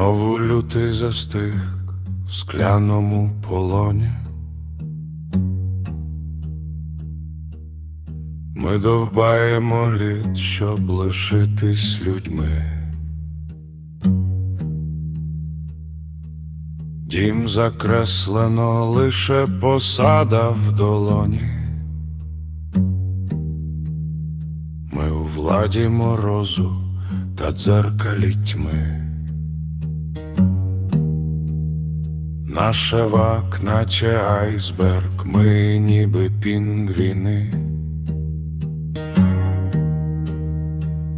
Знову лютий застиг в скляному полоні. Ми довбаємо лід, щоб лишитись людьми. Дім закреслено лише посада в долоні. Ми у владі морозу та дзеркалі тьми. Наша вак, наче айсберг, ми ніби пінгвіни.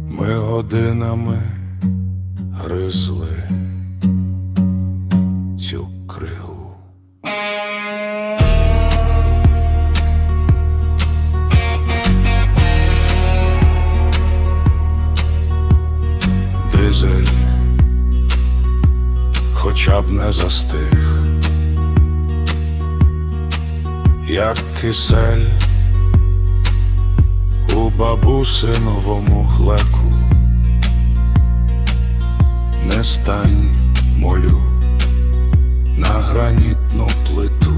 Ми годинами гризли цю кригу. Дизель хоча б не застиг, як кисель у бабусиновому хлеку. Не стань, молю, на гранітну плиту.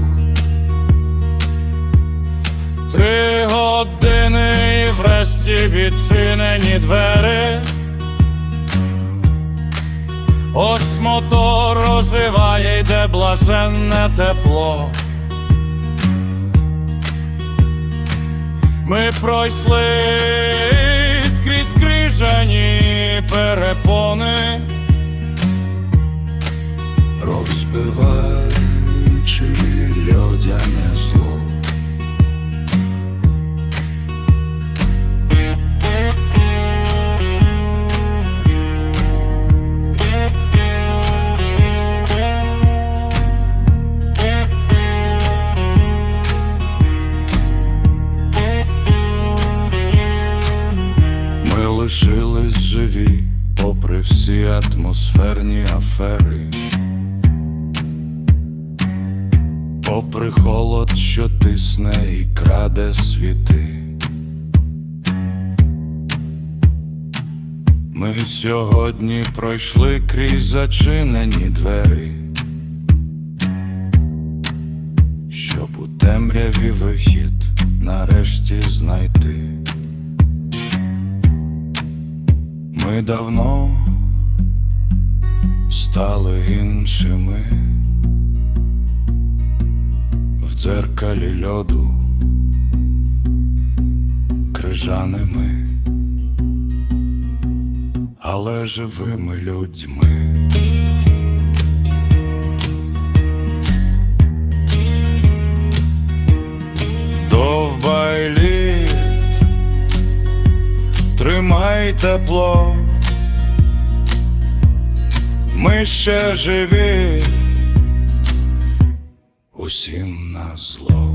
Три години і врешті відчинені двері. Ось мотор оживає, йде блаженне тепло. Ми пройшли скрізь крижані перепони. розбиваючи льодяне зло. Лишились живі, попри всі атмосферні афери. Попри холод, що тисне і краде світи. Ми сьогодні пройшли крізь зачинені двері, щоб у темряві вихід нарешті знайти. Ми давно стали іншими в дзеркалі льоду крижаними, але живими людьми. Довбай лід, тримай тепло, ми ще живі усім на зло.